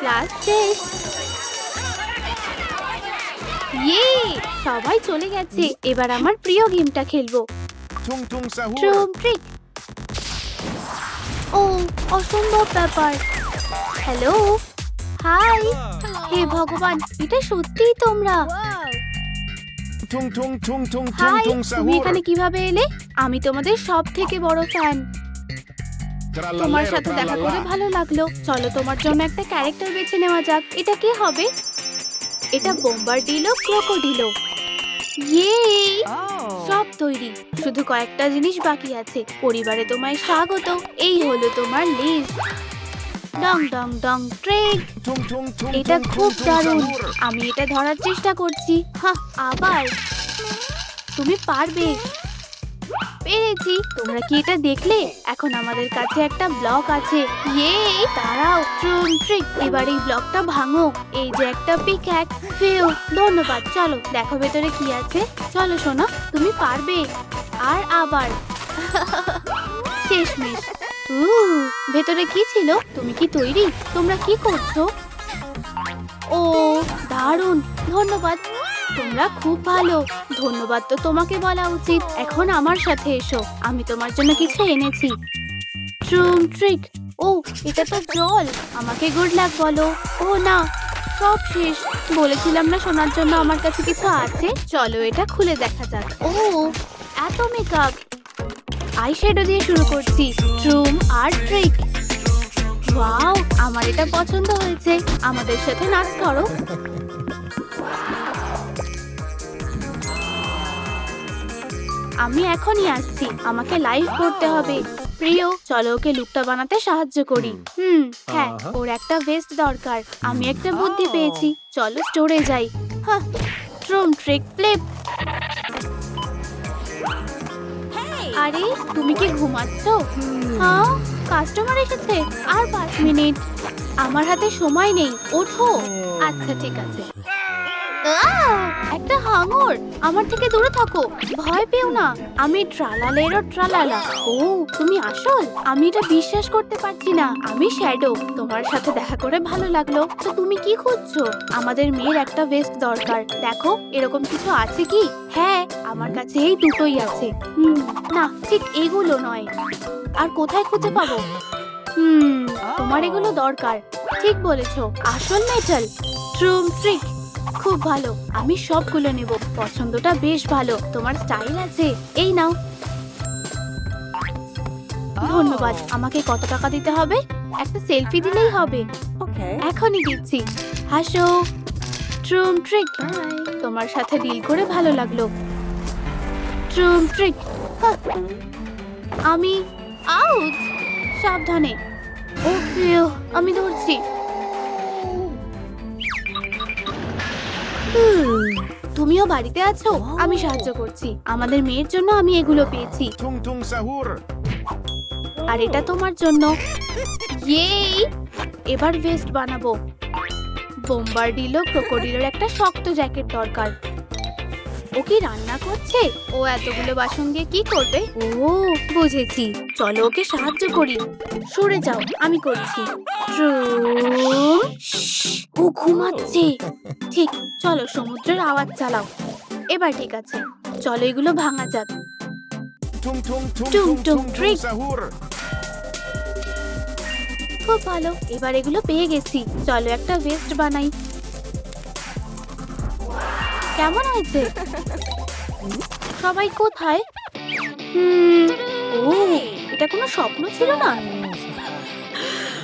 Class. শেষ ইয়ে সবাই চলে গেছে। এবার আমার প্রিয় গেমটা খেলব. ট্রুম ট্রিক। ও অসম্ভব ব্যাপার। Hello hi. হে ভগবান এটা সত্যিই তোমরা। হাই তুমি. এখানে কীভাবে এলে? আমি তোমাদের সব থেকে বড় ফ্যান তোমার সাথে দেখা করে ভালো লাগল। চলো তোমার জন্য একটা ক্যারেক্টার বেছে নেওয়া যাক। এটা কি হবে? এটা বোম্বারডিলো ক্রোকোডিলো। ইয়ে সব তৈরি। শুধু কয়েকটা জিনিস বাকি আছে। পরিবারে তোমায় স্বাগত। এই হলো তোমার লিস্ট ডং ডং ডং ট্রেক এটা খুব দারুণ। আমি এটা ধরার চেষ্টা করছি। হা আবার। তুমি পারবে। পেরেছি। তোমরা কি এটা দেখলে? এখন আমাদের কাছে একটা ব্লক আছে। ইয়ে দাঁড়াও ট্রুম ট্রিক। এবার এই ব্লকটা ভাঙো এই যে একটা পিক্যাক্স ফেও ধন্যবাদ, চলো, দেখো ভেতরে কি আছে। চলো, সোনা, তুমি পারবে। আর আবার। শেষমেশ। ভেতরে কি ছিল? তুমি কি তৈরি? তোমরা কি করছ? ও, দারুণ। ধন্যবাদ। তোমরা খুব ভালো। ধন্যবাদ তো তোমাকে বলা উচিত। এখন আমার সাথে এসো। আমি তোমার জন্য কিছু এনেছি। ট্রুম ট্রিক ও, এটা তো জল। আমাকে গুড লাক বলো। ও না, সব শেষ। বলেছিলাম না শোনার জন্য আমার কাছে কিছু আছে। চলো এটা খুলে দেখা যাক। ও, এত মেকআপ আই শ্যাডো দিয়ে শুরু করছি। ট্রুম আর ট্রিক ওয়াও, আমার এটা পছন্দ হয়েছে। আমাদের সাথে নাচ করো। আমি এখনই আসছি। আমাকে লাইভ করতে হবে। প্রিয় চলো ওকে লুকটা বানাতে সাহায্য করি। হুম। হ্যাঁ ওর একটা ভেস্ট দরকার। আমি একটা বুদ্ধি পেয়েছি। চলো স্টোরে যাই। হ্যাঁ ট্রুম ট্রিক ফ্লিপ আরে তুমি কি ঘুমাচ্ছ? হ্যাঁ কাস্টমার এসেছে। আর পাঁচ মিনিট আমার হাতে সময় নেই। ওঠো। আচ্ছা ঠিক আছে! একটা হাঙর। আমার থেকে দূরে থাকো, ভয় পেও না। আমি ট্রালালেরও ট্রালালা। ও, তুমি আসল? আমি এটা বিশ্বাস করতে পারছি না। আমি শ্যাডো। তোমার সাথে দেখা করে ভালো লাগল। তো তুমি কি খুঁজছো? আমাদের মেয়ের একটা ভেস্ট দরকার। দেখো, এরকম কিছু আছে কি? হ্যাঁ আমার কাছে এই দুটোই আছে। হুম, না, ঠিক এগুলো নয়। আর কোথায় খুঁজে পাবো? হুম, তোমার এগুলো দরকার। ঠিক বলেছ। আসল মেটাল ট্রুম ট্রিক খুব ভালো আমি সবগুলো নেব। পছন্দটা বেশ ভালো তোমার স্টাইল আছে। এই নাও। ধন্যবাদ আমাকে কত টাকা দিতে হবে? একটা সেলফি দিলেই হবে। এখনই দিচ্ছি। হাসো। ট্রুম ট্রিক। তোমার সাথে ডিল করে ভালো লাগল। ট্রুম ট্রিক। আমি আউট। সাবধানে। ও আমি ধরছি। তুমিও বাড়িতে আছো আমি সাহায্য করছি। আমাদের মেয়ের জন্য আমি এগুলো পেয়েছি। Tung tung sahur. আর এটা তোমার জন্য। ইয়েই! এবার ভেস্ট বানাবো। বোম্বারডিলো ক্রোকোডিলোর একটা শক্ত জ্যাকেট দরকার। ও কি রান্না করছে? ও এতগুলো বাসন দিয়ে কি করবে? ও বুঝেছি। চলো ওকে সাহায্য করি। সরে যাও আমি করছি। ট্রুম। ঘুমাচ্ছে। ঠিক চলো সমুদ্রের আওয়াজ চালাও। এবার ঠিক আছে চলো এগুলো ভাঙা যাক. খুব ভালো এবার এগুলো পেয়ে গেছি। চলো একটা ভেস্ট বানাই। কেমন হয়েছে? সবাই কোথায়? হুম, ও এটা কোনো স্বপ্ন ছিল না?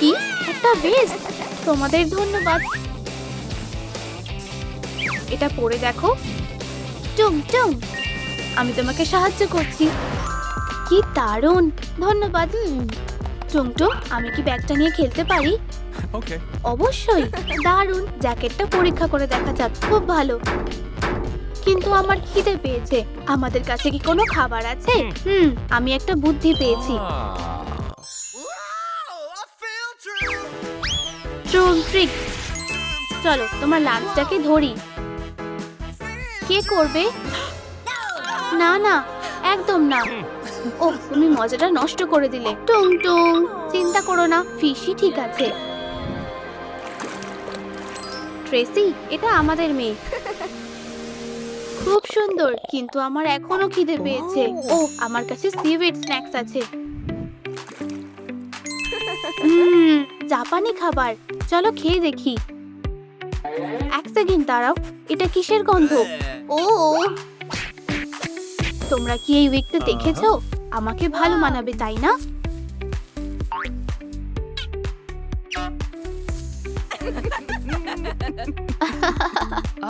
কি? একটা ভেস্ট তোমাদের ধন্যবাদ। এটা পরে দেখো। টুম টুম আমি তোমাকে সাহায্য করছি। কি দারুণ! ধন্যবাদ। টুমটুম আমি কি ব্যাগটা নিয়ে খেলতে পারি. অবশ্যই। দারুণ। জ্যাকেটটা পরীক্ষা করে দেখা যাক। খুব ভালো। কিন্তু আমার খিদে পেয়েছে। আমাদের কাছে কি কোনো খাবার আছে? হুম। আমি একটা বুদ্ধি পেয়েছি। ট্রিক। চলো তোমার লাঞ্চটাকে ধরি। কে করবে? না না, একদম না। ও, তুমি মজাটা নষ্ট করে দিলে। টুং টুং, চিন্তা করো না ফিশি ঠিক আছে। ট্রেসি, এটা আমাদের মেয়ে। খুব সুন্দর, কিন্তু আমার এখনও খিদে পেয়েছে। ও, আমার কাছে সিউইড স্ন্যাক্স আছে। জাপানি খাবার। চলো খেয়ে দেখি। এক সেকেন্ড দাঁড়াও, এটা কিসের গন্ধ? ও। তোমরা কি এই উইকটা দেখেছ? আমাকে ভালো মানাবে তাই না?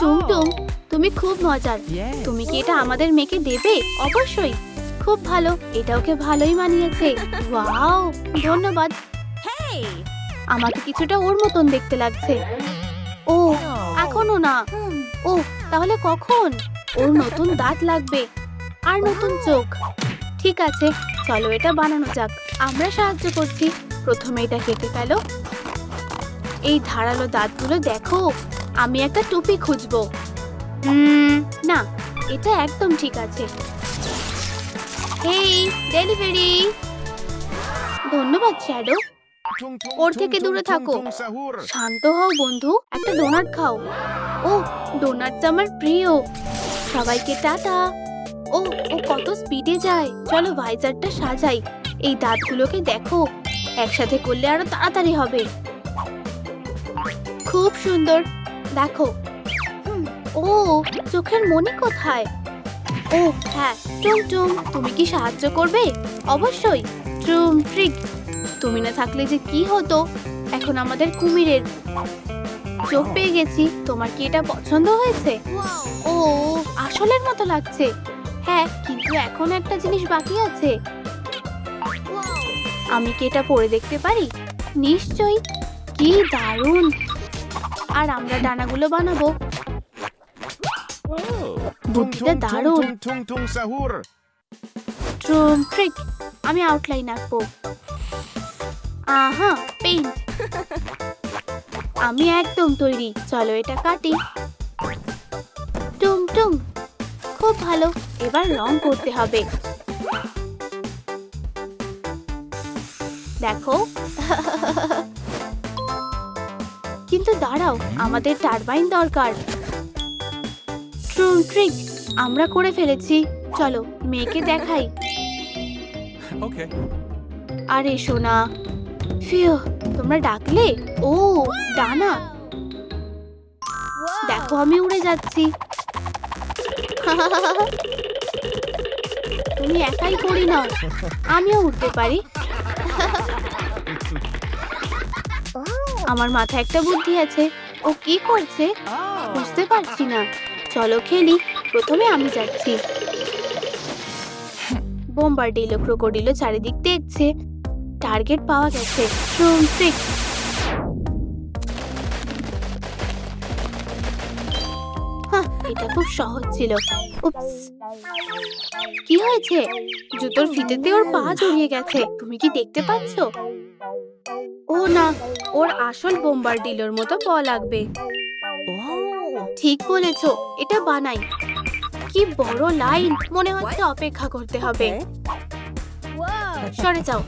টুমটুম তুমি খুব মজার। তুমি কি এটা আমাদের মেয়েকে দেবে? অবশ্যই। খুব ভালো। এটা ওকে ভালোই মানিয়েছে। ওয়াও ধন্যবাদ। আমাকে কিছুটা ওর মতন দেখতে লাগছে। ও এখনও না। ও তাহলে কখন? ওর নতুন দাঁত লাগবে আর নতুন চোখ। ঠিক আছে চলো এটা বানানো যাক। আমরা সাহায্য করছি। প্রথমে এটা কেটে গেল এই ধারালো দাঁতগুলো দেখো আমি একটা টুপি খুঁজবো। না এটা একদম ঠিক আছে। হেই ডেলিভারি। ধন্যবাদ শ্যাডো। ওর থেকে দূরে থাকো। শান্ত হও বন্ধু। একটা ডোনাট খাও। ও ডোনাটস আমার প্রিয়। সবাইকে টাটা। ও ও কত স্পিডে যায়। চলো ভাইজারটা সাজাই। এই দাঁতগুলোকে দেখো। একসাথে করলে আরও তাড়াতাড়ি হবে। খুব সুন্দর। দেখো। ও, চোখের মনি কোথায়? ও হ্যাঁ টুম টুম, তুমি কি সাহায্য করবে? অবশ্যই। ট্রুম ট্রিক। তুমি না থাকলে যে কি হতো? এখন আমাদের কুমিরের। চোখ পেয়ে গেছি। তোমার কি এটা পছন্দ হয়েছে? ও আসলের মতো লাগছে। হ্যাঁ কিন্তু এখন একটা জিনিস বাকি আছে। আমি কি এটা পরে দেখতে পারি? নিশ্চয়ই। কি দারুণ! আর আমরা ডানাগুলো বানাবো। বুদ্ধিটা tung tung দারুণ। ট্রুম ট্রিক আমি আউটলাইন আঁকবো। আহা পেইন্ট আমি একদম তৈরি। চলো এটা কাটি। টুম টুম। খুব ভালো। এবার রং করতে হবে। দেখো। কিন্তু দাঁড়াও আমাদের টারবাইন দরকার। ট্রুম ট্রিক আমরা করে ফেলেছি। চলো মেয়েকে দেখাই. আরে সোনা। ফিউ। তোমরা ডাকলে? ও, ডানা। দেখো, আমি উড়ে যাচ্ছি। তুমি একাই করি নাও। আমিও উঠতে পারি। আমার মাথায় একটা বুদ্ধি আছে। ও কি করছে? বুঝতে পারছি না। চলো খেলি। প্রথমে আমি যাচ্ছি। বোম্বার্ডিলো, ক্রোকোডিলো চারিদিক দেখছে। টার্গেট পাওয়া গেছে। ট্রিক এটা খুব সহজ ছিল। উপস কি হয়েছে? জুতোর ফিতেতে ওর পা জড়িয়ে গেছে। তুমি কি দেখতে পাচ্ছ? ও না ওর আসল বোম্বার্ডিলোর মতো প লাগবে। ঠিক বলেছ এটা বানাই। কি বড় লাইন মনে হচ্ছে অপেক্ষা করতে হবে। সরে যাও।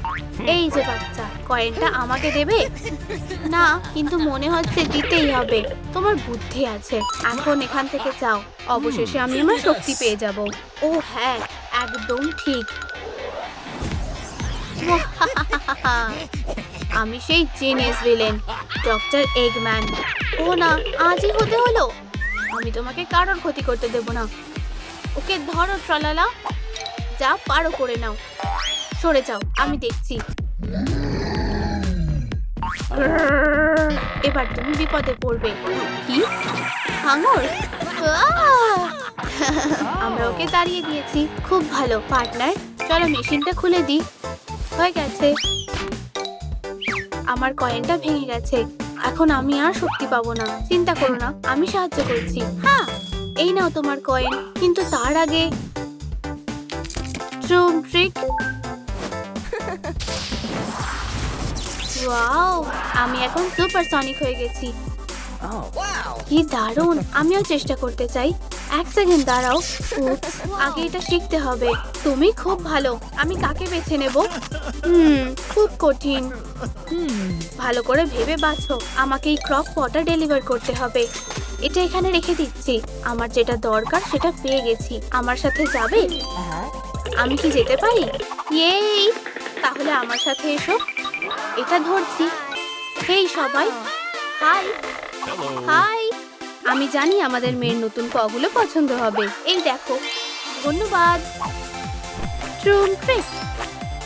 এই যে বাচ্চা কয়েনটা আমাকে দেবে? না কিন্তু মনে হচ্ছে দিতেই হবে। তোমার বুদ্ধি আছে। এখন এখান থেকে যাও। অবশেষে আমি আমার শক্তি পেয়ে যাব। ও হ্যাঁ একদম ঠিক। আমি সেই জেনেস ভিলেন ডক্টর এগম্যান ও না আজই হতে হলো? আমি তোমাকে কারোর ক্ষতি করতে দেব না। ওকে ধরো ট্রালালা যা পারো করে নাও। সরে যাও, আমি দেখছি। এবার তুমি বিপদে পড়বে। কি? হাঙর? আমরা ওকে দাঁড়িয়ে দিয়েছি। খুব ভালো, পার্টনার। চলো মেশিনটা খুলে দিই। হয়ে গেছে। আমার কয়েনটা ভেঙে গেছে। এখন আমি আর শক্তি পাবো না। চিন্তা করো না, আমি সাহায্য করছি। হ্যাঁ এই নাও তোমার কয়েন। কিন্তু তার আগে, ট্রুম ট্রিক ওয়াও আমি এখন সুপার সনিক হয়ে গেছি। কি দারুণ আমিও চেষ্টা করতে চাই। এক সেকেন্ড দাঁড়াও। আগে এটা শিখতে হবে। তুমি খুব ভালো আমি কাকে বেছে নেব? হুম খুব কঠিন। ভালো করে ভেবে বাছো আমাকে এই ক্রপ পটা ডেলিভার করতে হবে। এটা এখানে রেখে দিচ্ছি। আমার যেটা দরকার সেটা পেয়ে গেছি। আমার সাথে যাবে? আমি কি যেতে পারি? ইয়েই তাহলে আমার সাথে এসো। এটা ধরছি। হেই সবাই। হাই। হাই। আমি জানি আমাদের মেয়ের নতুন পগুলো পছন্দ হবে। এই দেখো। ধন্যবাদ।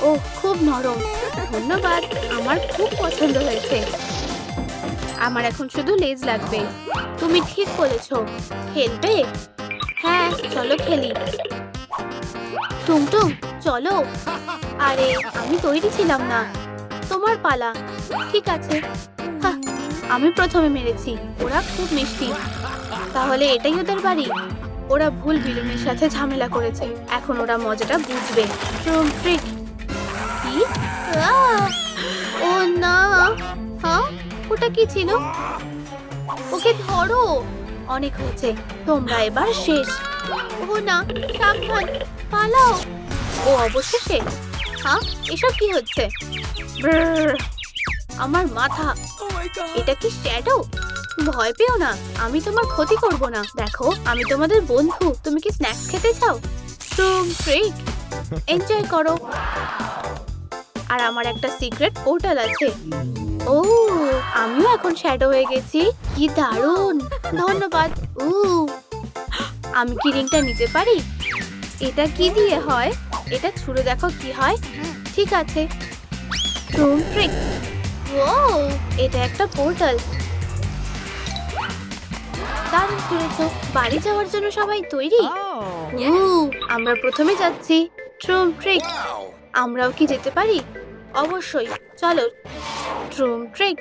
ও খুব নরম। ধন্যবাদ। আমার খুব পছন্দ হয়েছে। আমার এখন শুধু লেজ লাগবে। তুমি ঠিক বলেছ। খেলবে? হ্যাঁ চলো খেলি। টুমটুম চলো। আরে, আমি তৈরি ছিলাম না। তোমার পালা। ঠিক আছে। আমি প্রথমে মেরেছি। ওরা খুব মিষ্টি। তাহলে এটাই ওদের বাড়ি? ওরা ভুল বিলুনের সাথে ঝামেলা করেছে। এখন ওরা মজাটা বুঝবে। ট্রিক কি? ও না। হ্যাঁ ওটা কি ছিল? ওকে ধরো। অনেক হয়েছে। তোমরা এবার শেষ। ও না, সাবধান। পালাও। ও অবশেষে। হ্যাঁ এসব কি হচ্ছে? আমার মাথা। এটা কি শ্যাডো? ভয় পেও না আমি তোমার ক্ষতি করব না। দেখো আমি তোমাদের বন্ধু তুমি কি স্ন্যাক্স খেতে চাও? টুম ট্রিক এনজয় করো। আর আমার একটা সিক্রেট পোর্টাল আছে। ও আমিও এখন শ্যাডো হয়ে গেছি। কি দারুণ! ধন্যবাদ। উ আমি কি রিংটা নিতে পারি? এটা কি দিয়ে হয়? এটা ছুঁড়ে দেখো কি হয়। ঠিক আছে। টুম ট্রিক ও এটা একটা পোর্টাল দারুণ করেছ। বাড়ি যাওয়ার জন্য সবাই তৈরি? উ আমরা প্রথমে যাচ্ছি। ট্রুম ট্রিক আমরাও কি যেতে পারি? অবশ্যই। চলো। ট্রুম ট্রিক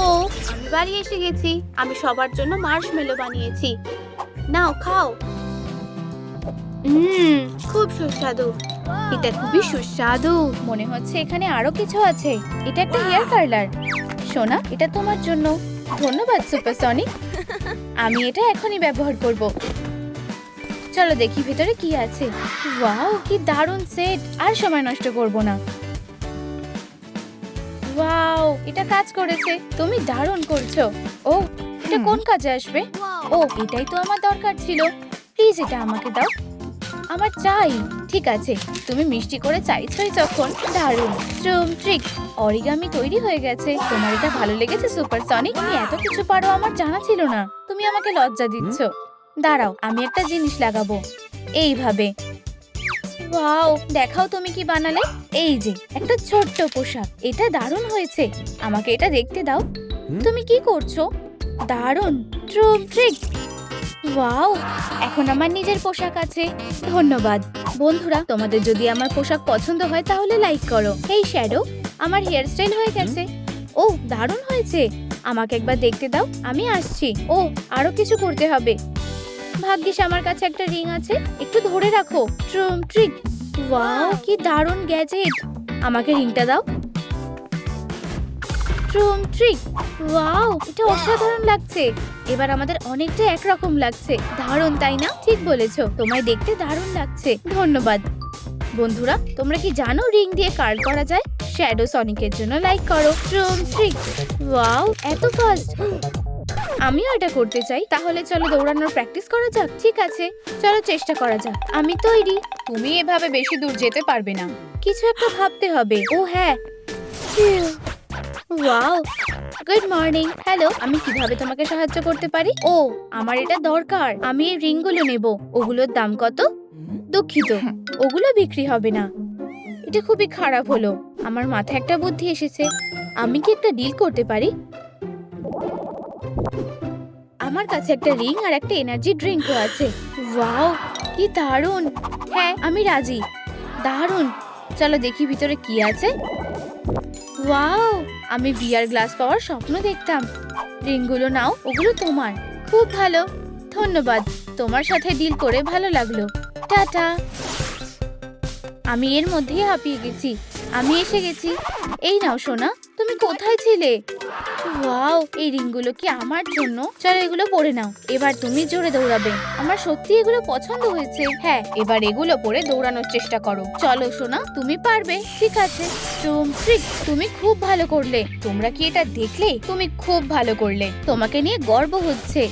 ও আমি বাড়ি এসে গেছি। আমি সবার জন্য মার্শমেলো বানিয়েছি। নাও খাও। হুম খুব সুস্বাদু। এটা খুবই সুস্বাদু। মনে হচ্ছে এখানে আরও কিছু আছে। এটা একটা হেয়ার পার্লার। সোনা এটা তোমার জন্য। ধন্যবাদ সুপারসনিক। আমি এটা এখনই ব্যবহার করব। চলো দেখি ভিতরে কি আছে। ওয়াও কি দারুণ সেট। আর সময় নষ্ট করব না। ওয়াও এটা কাজ করেছে। তুমি দারুণ করছ। ও এটা কোন কাজে আসবে? ও এটাই তো আমার দরকার ছিল। প্লিজ এটা আমাকে দাও। আমার চাই। ঠিক আছে তুমি মিষ্টি করে চাইছই যখন। দারুণ। ট্রুম ট্রিক। অরিগামি তৈরি হয়ে গেছে। তোমার এটা ভালো লেগেছে সুপার সনিক তুমি এত কিছু পারো আমার জানা ছিল না। তুমি আমাকে লজ্জা দিচ্ছ। দাঁড়াও আমি একটা জিনিস লাগাবো। এইভাবে। ওয়াও দেখাও তুমি কি বানালে। এই যে একটা ছোট্ট পোশাক। এটা দারুণ হয়েছে। আমাকে এটা দেখতে দাও। তুমি কি করছ? দারুণ। ট্রুম ট্রিক। ওয়াও এখন আমার নিজের পোশাক আছে। ধন্যবাদ। বন্ধুরা তোমাদের যদি আমার পোশাক পছন্দ হয় তাহলে লাইক করো। এই শ্যাডো আমার হেয়ার স্টাইল হয়ে গেছে। ও দারুণ হয়েছে। আমাকে একবার দেখতে দাও আমি আসছি। ও আরও কিছু করতে হবে। ভাগ্যিস আমার কাছে একটা রিং আছে। একটু ধরে রাখো। ট্রুম ট্রিক। ওয়াও কি দারুণ গ্যাজেট আমাকে রিংটা দাও। ট্রুম ট্রিক ওয়াও এটা অসাধারণ লাগছে। এবার আমাদের অনেকটা একরকম লাগছে। দারুণ তাই না? ঠিক বলেছ। তোমায় দেখতে দারুণ লাগছে। ধন্যবাদ। বন্ধুরা তোমরা কি জানো রিং দিয়ে কার্ড করা যায়? শ্যাডো সনিকের জন্য লাইক করো। ট্রুম ট্রিক ওয়াও এত ফাস্ট আমিও এটা করতে চাই। তাহলে চলো দৌড়ানোর প্র্যাকটিস করা যাক। ঠিক আছে। চলো চেষ্টা করা যাক। আমি তৈরি। তুমি এভাবে বেশি দূর যেতে পারবে না। কিছু একটা ভাবতে হবে। ও হ্যাঁ। ওয়াও গুড মর্নিং হ্যালো আমি কীভাবে তোমাকে সাহায্য করতে পারি? ও আমার এটা দরকার। আমি এই রিংগুলো নেব। ওগুলোর দাম কত? দুঃখিত। ওগুলো বিক্রি হবে না। এটা খুবই খারাপ হলো। আমার মাথায় একটা বুদ্ধি এসেছে। আমি কি একটা ডিল করতে পারি? আমার কাছে একটা রিং আর একটা এনার্জি ড্রিঙ্কও আছে। ওয়াও কি দারুণ। হ্যাঁ আমি রাজি। দারুণ। চলো দেখি ভিতরে কি আছে। ওয়াও আমি বিয়ার গ্লাস পাওয়ার স্বপ্ন দেখতাম। রিংগুলো নাও, ওগুলো তোমার। খুব ভালো। ধন্যবাদ। তোমার সাথে ডিল করে ভালো লাগল। টাটা। আমি এর মধ্যেই হাঁপিয়ে গেছি। আমি এসে গেছি। এই নাও, সোনা, তুমি কোথায় ছিলে? ওয়াও, এই রিংগুলো কি আমার জন্য? চলো এগুলো পরে নাও। এবার তুমি জোরে দৌড়াবে। আমার সত্যি এগুলো পছন্দ হয়েছে। হ্যাঁ এবার এগুলো পরে দৌড়ানোর চেষ্টা করো। চলো, সোনা, তুমি পারবে। ঠিক আছে। ট্রিক তুমি খুব ভালো করলে। তোমরা কি এটা দেখলে? তুমি খুব ভালো করলে। তোমাকে নিয়ে গর্ব হচ্ছে।